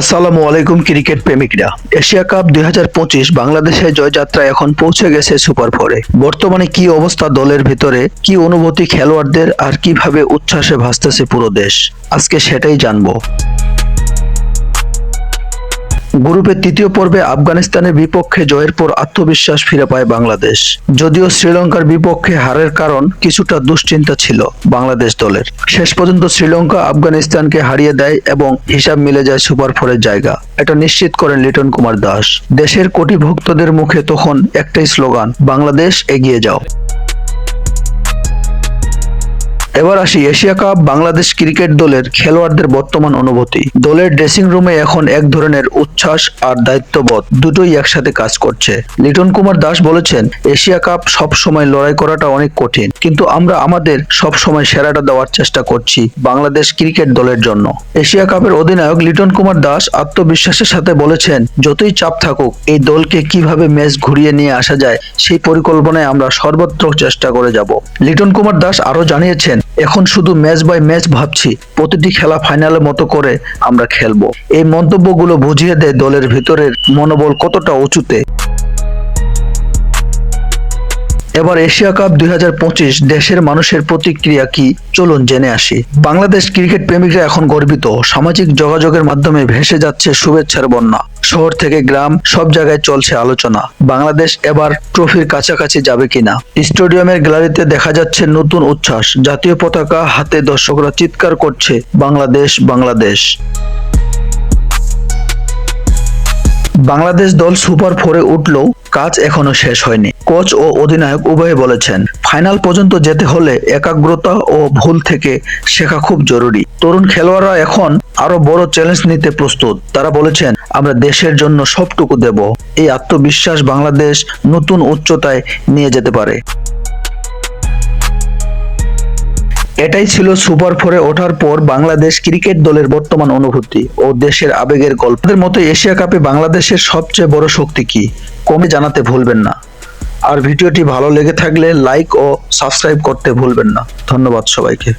আসসালামু আলাইকুম cricket প্রেমিকরা। Asia cup দুই হাজার পঁচিশ বাংলাদেশের জয়যাত্রা এখন পৌঁছে গেছে সুপার ফোরে। বর্তমানে কি অবস্থা দলের ভেতরে? কি অনুভূতি খেলোয়াড়দের? আর কীভাবে উচ্ছ্বাসে ভাসতেছে পুরো দেশ? আজকে সেটাই জানব। গ্রুপের তৃতীয় পর্বে আফগানিস্তানের বিপক্ষে জয়ের পর আত্মবিশ্বাস ফিরে পায় বাংলাদেশ। যদিও শ্রীলঙ্কার বিপক্ষে হারের কারণ কিছুটা দুশ্চিন্তা ছিল বাংলাদেশ দলের। শেষ পর্যন্ত শ্রীলঙ্কা আফগানিস্তানকে হারিয়ে দেয় এবং হিসাব মিলে যায় সুপার ফোরের জায়গা। এটা নিশ্চিত করেন লিটন কুমার দাস। দেশের কোটি ভক্তদের মুখে তখন একটাই স্লোগান, বাংলাদেশ এগিয়ে যাও। এবার আসি এশিয়া কাপ বাংলাদেশ ক্রিকেট দলের খেলোয়াড়দের বর্তমান অনুভূতি। দলের ড্রেসিং রুমে এখন এক ধরনের উচ্ছ্বাস আর দায়িত্ববোধ দুটোই একসাথে কাজ করছে। লিটন কুমার দাস বলেছেন, এশিয়া কাপ সব সময় লড়াই করাটা অনেক কঠিন, কিন্তু আমরা আমাদের সব সময় সেরাটা দেওয়ার চেষ্টা করছি বাংলাদেশ ক্রিকেট দলের জন্য। এশিয়া কাপের অধিনায়ক লিটন কুমার দাস আত্মবিশ্বাসের সাথে বলেছেন, যতই চাপ থাকুক, এই দলকে কীভাবে ম্যাচ ঘুরিয়ে নিয়ে আসা যায়, সেই পরিকল্পনায় আমরা সর্বত্র চেষ্টা করে যাব। লিটন কুমার দাস আরও জানিয়েছেন এখন শুধু ম্যাচ বাই ম্যাচ ভাবছি, প্রতিটি খেলা ফাইনালের মতো করে আমরা খেলব। এই মন্তব্যগুলো বুঝিয়ে দেয় দলের ভিতরের মনোবল কতটা উঁচুতে। এবার এশিয়া কাপ দুই হাজার পঁচিশ দেশের মানুষের প্রতিক্রিয়া কি? চলুন জেনে আসি। বাংলাদেশ ক্রিকেট প্রেমিকরা এখন গর্বিত। সামাজিক যোগাযোগের মাধ্যমে ভেসে যাচ্ছে শুভেচ্ছার বন্যা। শহর থেকে গ্রাম, সব জায়গায় চলছে আলোচনা। বাংলাদেশ এবার ট্রফির কাছাকাছি যাবে কিনা? স্টেডিয়ামের গ্যালারিতে দেখা যাচ্ছে নতুন উচ্ছ্বাস। জাতীয় পতাকা হাতে দর্শকরা চিৎকার করছে, বাংলাদেশ বাংলাদেশ। বাংলাদেশ দল সুপার ফোরে উঠলেও কাজ এখনও শেষ হয়নি। কোচ ও অধিনায়ক উভয়ে বলেছেন, ফাইনাল পর্যন্ত যেতে হলে একাগ্রতা ও ভুল থেকে শেখা খুব জরুরি। তরুণ খেলোয়াড়রা এখন আরও বড় চ্যালেঞ্জ নিতে প্রস্তুত। তারা বলেছেন, আমরা দেশের জন্য সবটুকু দেব। এই আত্মবিশ্বাস বাংলাদেশ নতুন উচ্চতায় নিয়ে যেতে পারে। এটাই ছিল সুপার ফোরে ওঠার পর বাংলাদেশ ক্রিকেট দলের বর্তমান অনুভূতি ও দেশের আবেগের গল্পের মতো এশিয়া কাপে বাংলাদেশের সবচেয়ে বড় শক্তি কি, কমে জানাতে ভুলবেন না। আর ভিডিওটি ভালো লেগে থাকলে লাইক ও সাবস্ক্রাইব করতে ভুলবেন না। ধন্যবাদ সবাইকে।